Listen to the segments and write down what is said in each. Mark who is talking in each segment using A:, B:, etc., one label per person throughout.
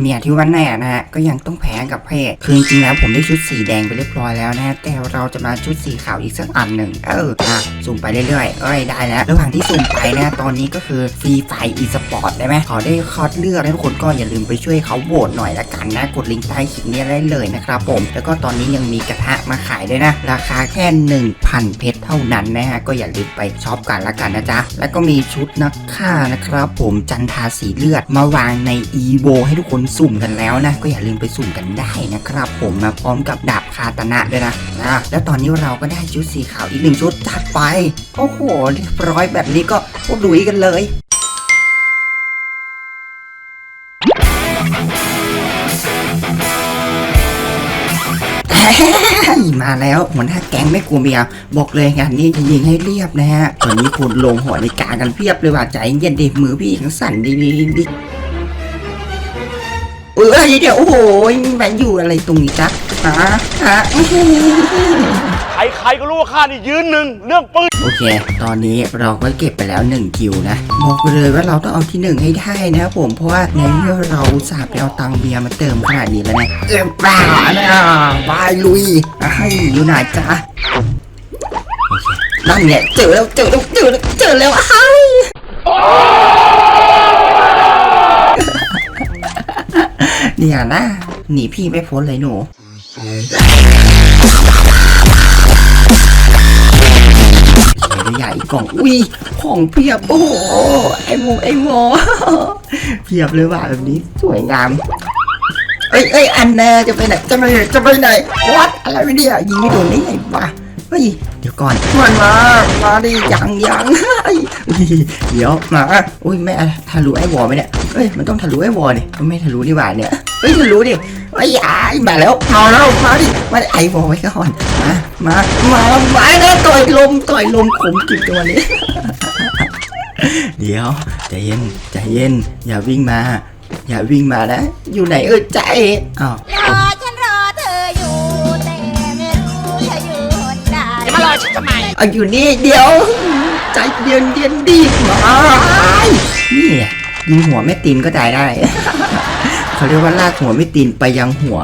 A: เมียที่วันแน่นะฮะก็ยังต้องแพ้กับเพศคือจริงๆแล้วผมได้ชุดสีแดงไปเรียบร้อยแล้วนะ แต่เราจะมาชุดสีขาวอีกสักอันหนึ่งเอออะสุ่มไปเรื่อยๆเอ้ยได้แล้วระหว่างที่สุ่มไปนะตอนนี้ก็คือฟรีไฟอีสปอร์ตได้ไหมขอได้คัดเลือกนะทุกคนก็อย่าลืมไปช่วยเขาโหวตหน่อยละกันนะ กดลิงก์ใต้คลิปนี้ได้เลยนะครับผม แล้วก็ตอนนี้ยังมีกระทะมาขายด้วยนะ ราคาแค่ 1,000 เพชรเท่านั้นนะฮะก็อย่าลืมไปช็อปกันละกันนะจ๊ะแล้วก็มีชุดนักฆ่านะครับ ผมจันทาสีเลือดมาวางใน e v o ให้ทุกคนสุ่มกันแล้วนะ ก็อย่าลืมไปสุ่มกันได้นะครับ ผมมาพร้อมกับดาบคาตนะด้วยนะนะแล้วตอนนี้เราก็ได้ชุดสีขาวอีกหนึ่งชุดจัดไปโอ้โหเรียบร้อยแบบนี้ก็พดุยกันเลยมาแล้วหัวหน้าแก๊งไม่กลัวเมียบอกเลยงานนี้จะยิงให้เรียบนะฮะตอนนี้คุณลงหัวในกากันเพียบเลยว่าใจเย็นเด็มือพี่ยังสั่นดีดี ออเดี๋ยวโอ้โหแมนอยู่อะไรตรงนี้จ๊ะฮะฮะ
B: ใครๆก็รู้ว่าข้านี่ยืนหนึ่งเรื่องปืน
A: โอเค ตอนนี้เราก็เก็บไปแล้ว1คิวนะบอกไปเลยว่าเราต้องเอาที่หนึ่งให้ได้นะครับผมเพราะว่าในเมื่อเราอุตสาห์ไปเอาตังค์เบียร์มาเติมขนาดนี้แล้วเนี่ยเอ็มบ้านะบายลุยให้อยู่ไหนจ๊ะโอเคนั่นเนี่ยเจอแล้วเจอแล้วเจอแล้วเจอแล้วไอ้ เนี่ยนะ หนีพี่ไม่พ้นเลยหนู ใหญ่กล่อง อุ้ยของเพียบ โอ้ไอ้โมไอ้โมเพียบเลยว่ะแบบนี้ สวยงาม เอ้ยเอ้ยอันแน่จะไปไหน จะไปไหน จะไปไหน วัดอะไรไม่เนี่ยยิงไม่โดนได้ไงวะเฮ้ย เดี๋ยวก่อนมันมา มาดิยังยังเฮ้ยเดี๋ยวมาอุ้ยไม่ทะลุไอ้วอลไหมเนี่ยเฮ้ย มันต้องทะลุไอ้วอลเนี่ยมันไม่ทะลุนี่หว่าเนี่ย เฮ้ยทะลุดิไอ้ยายมาแล้วมาแล้วมาดิมาดิไอ้วอลไว้ก่อนมามามามาแล้วต่อยลมต่อยลมขมกินตัวนี้เดี๋ยวใจเย็นใจเย็น อย่าวิ่งมา อย่าวิ่งมานะ อยู่ไหนเออใจอ้าว
C: รอฉันรอเธออยู่แต่ไม่รู้เธออยู่หนใด
D: จะมารอฉันทำไม
A: เอาอยู่นี่เดี๋ยว ใจเย็นเย็นดีมานี่ยิงหัวแม่ตีนก็ได้ได้ เขาเรียกว่าลากหัวไม่ตีนไปยังหัว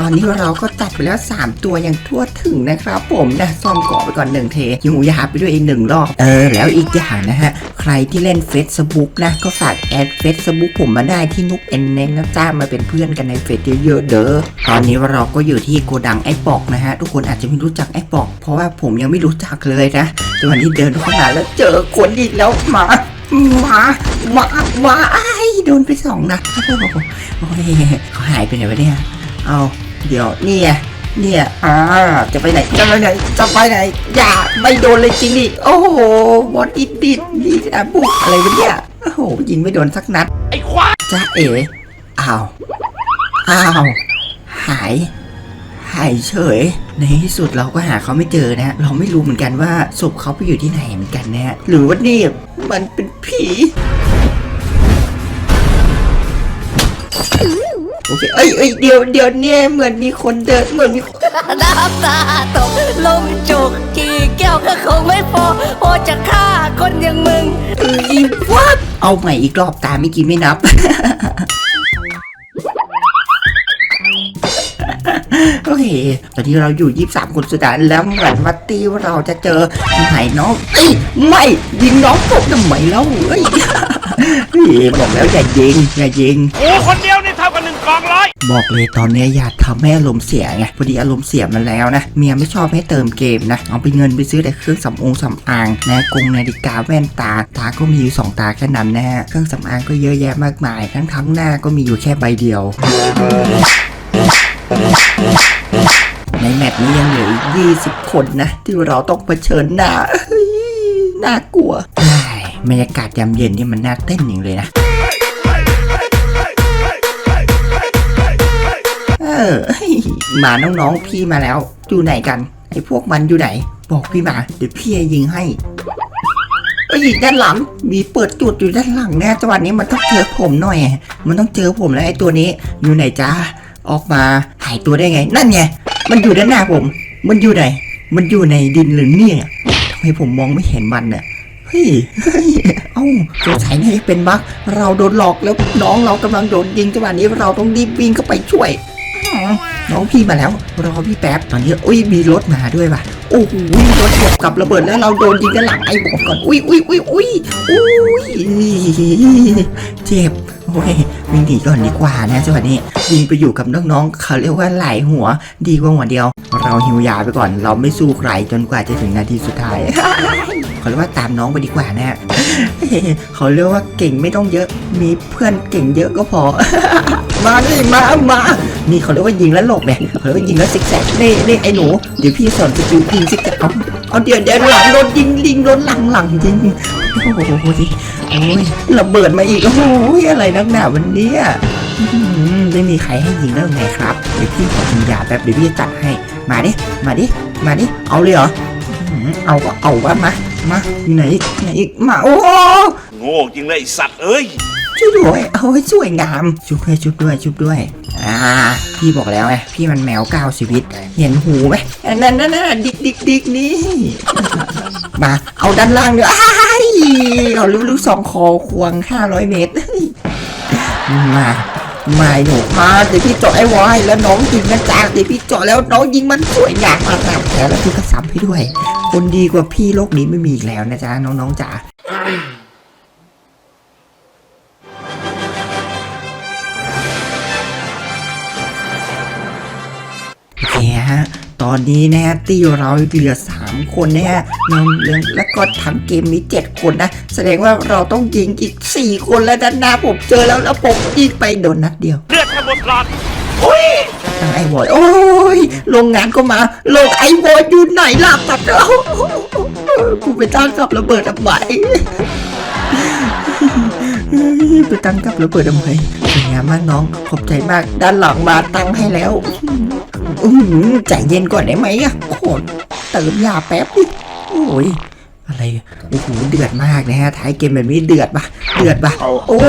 A: ตอนนี้เราก็จัดไปแล้ว 3 ตัวอย่างทั่วถึงนะครับ ผมนะซ่อมเกาะไปก่อนหนึ่งเทยูยาไปด้วยอีกหนึ่งรอบเออแล้วอีกอย่างนะฮะ ใครที่เล่น Facebook นะ ก็ฝากแอด Facebook ผมมาได้ที่นุกเอ็นเนนะจ้ามาเป็นเพื่อนกันในเฟซเยอะๆเด้อตอนนี้เราก็อยู่ที่โกดังไอ้ปอกนะฮะทุกคนอาจจะไม่รู้จักไอ้ปอก เพราะว่าผมยังไม่รู้จักเลยนะแต่วันนี้เดินเข้ามาแล้วเจอคนอีกแล้วมามามามา โดนไปสองนัดโอ้โหโอ้ยเขาหายไปไหนวะเนี่ย เอาเดี๋ยวนี่ยเนี่ยอ่าจะไปไหน จะไปไหน จะไปไหน อย่า ไม่โดนเลยจริงดิโอ้โหวอดอิดดิดดีนะบุกอะไรวะเนี่ย โอ้โห ยิงไม่โดนสักนัด
B: ไอ้ควาย
A: จ้าเอ๋อ้าว อ้าว หาย หายเฉย ในที่สุดเราก็หาเขาไม่เจอนะ เราไม่รู้เหมือนกันว่าศพเขาไปอยู่ที่ไหนเหมือนกันนะ หรือว่านี่มันเป็นผี โอเคเอ้ยเอ้ยเดี๋ยวเดี๋ยวเนี่ยเหมือนมีคนเดินเหมือนมีคน
C: น้ำตาตกลมจุกกี่แก้วก็คงไม่พอพอจะฆ่าคนอย่างมึง
A: เอ้ยวัดเอาใหม่อีกรอบตามไม่กินไม่นับ โอเค ตอนนี้เราอยู่ 23 คนสุดท้ายแล้วเหมือนวัตตีว่าเราจะเจอไหนน้องเอ้ยไม่ยิงน้องผมทำไมแล้วเอ้ยเฮ้ยบอกแล้วอย่ายิงอย่ายิง
B: กูคนเดียวนี่เท่า กับองร้อย
A: บอกเลยตอนนี้อยากทำให้อารมณ์เสียไงพอดีอารมณ์เสียมันแล้วนะ เมียไม่ชอบให้เติมเกมนะ เอาไปเงินไปซื้อแต่เครื่องสำองสำอางนะกงนาฬิกาแว่นตา ตาก็มีอยู่สองตาแค่นั้นนะฮะเครื่องสำอางก็เยอะแยะมากมาย ทั้งทั้งหน้าก็มีอยู่แค่ใบเดียวในแมตช์นี้ยังเหลืออีก20 คนนะ ที่เราต้องเผชิญหน้าน่ากลัวบรรยากาศยามเย็นนี่มันน่าเต้นอย่างเลยนะ ออเฮ้ยมาน้องๆพี่มาแล้ว อยู่ไหนกัน ไอ้พวกมันอยู่ไหน บอกพี่มาเดี๋ยวพี่จะยิงให้เอ้ยด้านหลัง มีเปิดจุดอยู่ด้านหลังแน่จังหวะนี้มันต้องเจอผมหน่อย มันต้องเจอผมแล้วไอ้ตัวนี้ อยู่ไหนจ้าออกมาหายตัวได้ไง นั่นไงมันอยู่ด้านหน้าผม มันอยู่ไหน มันอยู่ในดินหรือเนี่ยทำไมผมมองไม่เห็นมันเนี่ยเฮ้ยเฮ้าาสงสัยน่เป็นบั๊กเราโดนหลอกแล้วน้องเรากำลังโดนยิงจังหวะนี้เราต้องรีบวิ่งเข้าไปช่วย น้องพี่มาแล้วรอพี่แป๊บตอนนี้อุ้ยมีรถมาด้วยว่ะโอ้โหรถเหยียบกับระเบิดแล้วเราโดนยิงกันหลังไอ้บอกก่อนอุ้ยอุ้ยอุ้ยอุ้ยอุ้ยเจ็บ โอ้ยวิ่งหนีก่อนดีกว่านะจังหวะนี้วิ่งไปอยู่กับน้องๆเขาเรียกว่าไหลหัว ดีกว่าหัวเดียว เราหิวยาไปก่อน เราไม่สู้ใครจนกว่าจะถึงนาทีสุดท้ายเขาเรียกว่าตามน้องไปดีกว่านะ เขาเรียกว่าเก่งไม่ต้องเยอะ มีเพื่อนเก่งเยอะก็พอ มาดิมา มา นี่เขาเรียกว่ายิงแล้วหลบเนี่ยเขาเรียกว่ายิงแล้วซิกแซกนี่นี่ไอ้หนู เดี๋ยวพี่สอนสกิลยิงซิกแซก เอาเอาเดี๋ยวเดี๋ยวหลังโดนยิงลิงโดนหลังหลังยิงโอ้โหสิโอ้ยระเบิดมาอีกโอ้โหอะไรนักหนาวันเนี้ยอื้อหือไม่มีใครให้ยิงแล้วไงครับเดี๋ยวพี่ขอกินยาแป๊บเดี๋ยวพี่จะจัดให้มาดิมาดิมาดิเอาเลยเหรออื้อหือเอาก็เอาวะมามาอยู่ไหนไหนอีกมาโอ้
B: โง่จริงเลยไอ้สัตว์เอ้ย
A: ช่วยด้วยเอาให้สวยงามชุบด้วยชุบด้วยชุบด้วย อ่าพี่บอกแล้วไงพี่มันแมวก้าวชีวิตเห็นหูไหมนั่นนั่นนั่นดิกดิกดิกนี่มาเอาด้านล่างเดี๋ยวยเอาลูกลูกสองคอควงห้าร้อยเมตรมามาหนูมาเดี๋ยวพี่เจาะไอ้วอยแล้วน้องยิงมันจากเดี๋ยวพี่เจาะแล้วน้องยิงมันสวยงามมากนะแผลแล้วพี่ก็ซ้ำให้ด้วย คนดีกว่าพี่โลกนี้ไม่มีอีกแล้วนะจ๊ะน้องๆจ๋า เคฮะ ตอนนี้นะฮะที่เราเหลือ 3 คนนะฮะนำเรื่องแล้วก็ทั้งเกมมี 7 คนนะ แสดงว่าเราต้องยิงอีก 4 คนแล้วด้านหน้าผมเจอแล้วแล้วผมยิงไปโดนนัดเดียว
B: เลือดแทบหมดหลอด
A: ทางไอวอยโอ้ยโรงงานก็มาโรงไอวอยอยู่ไหนล่ะตัดเอากูไปตั้งกับระเบิดทำไม ไปตั้งกับระเบิดทำไมสวยงามมากน้องขอบใจมาก ด้านหลังมาตั้งให้แล้วอือหือใจเย็นก่อนได้ไหมอะโอ้โหเติมยาแป๊บดิโอ้ยอะไรโอ้โหเดือดมากนะฮะท้ายเกมแบบนี้เดือดปะเดือดปะโอ้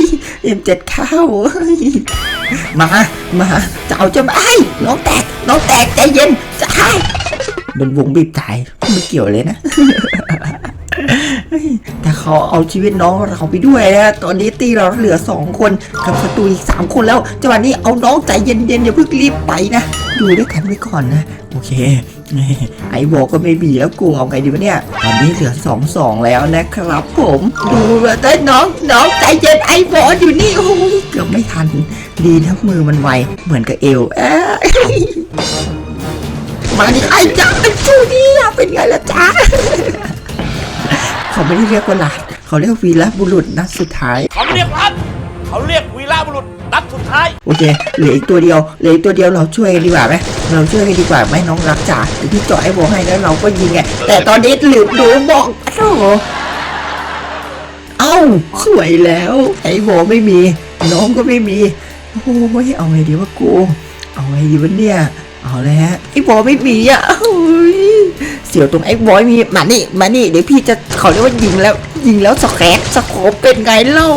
A: ยเอ็มเจ็ดข้าวมามาจะเอาจะมาไอ้ยน้องแตกน้องแตกใจเย็นจะให้โดนวงบีบตายไม่เกี่ยวเลยนะ แต่เขาเอาชีวิตน้องเราไปด้วยนะตอนนี้ตีเราเหลือสองคนกับศัตรูอีกสามคนแล้วจังหวะนี้เอาน้องใจเย็นๆอย่าเพิ่งรีบไปนะอยู่ด้วยกันไว้ก่อนนะ โอเค ไอ้บอกก็ไม่มีแล้วกูเอาไงดีวะเนี่ยตอนนี้เหลือสองสองแล้วนะครับผม ดูแล้วได้น้องน้องใจเย็นไอ้บออยู่นี่โอ้ยเกือบไม่ทัน ดีนะมือมันไวเหมือนกับเอวเอ้ยมาดิไอ้จ้าไอ้ชูนี่เป็นไงล่ะจ้า ไม่ได้เรียกว่าหลานเขาเรียกวีรบุรุษนัดสุดท้าย
B: เขาเรียกรัดเขาเรียกวีรบุรุษนัดสุดท้าย
A: โอเคเหลืออีกตัวเดียวเหลืออีกตัวเดียวเราช่วยกันดีกว่าไหมเราช่วยกันดีกว่าไหมน้องรักจ๋าเดี๋ยวพี่เจาะไอ้โบให้แล้วเราก็ยิงไงแต่ตอนนี้หลืมดูบอกโอ้โหเอ้าสวยแล้ว ไอ้โบไม่มี น้องก็ไม่มีโอ้ยเอาไงดีวะกูเอาไงดีวะเนี่ย เอาเลยฮะไอ้บอยไม่มีอะโอ้ยเสียวตรงไอ้บอยมีมานี่มานี่เดี๋ยวพี่จะเขาเรียกว่ายิงแล้ว ยิงแล้วสแครสโคปเป็นไงเล่า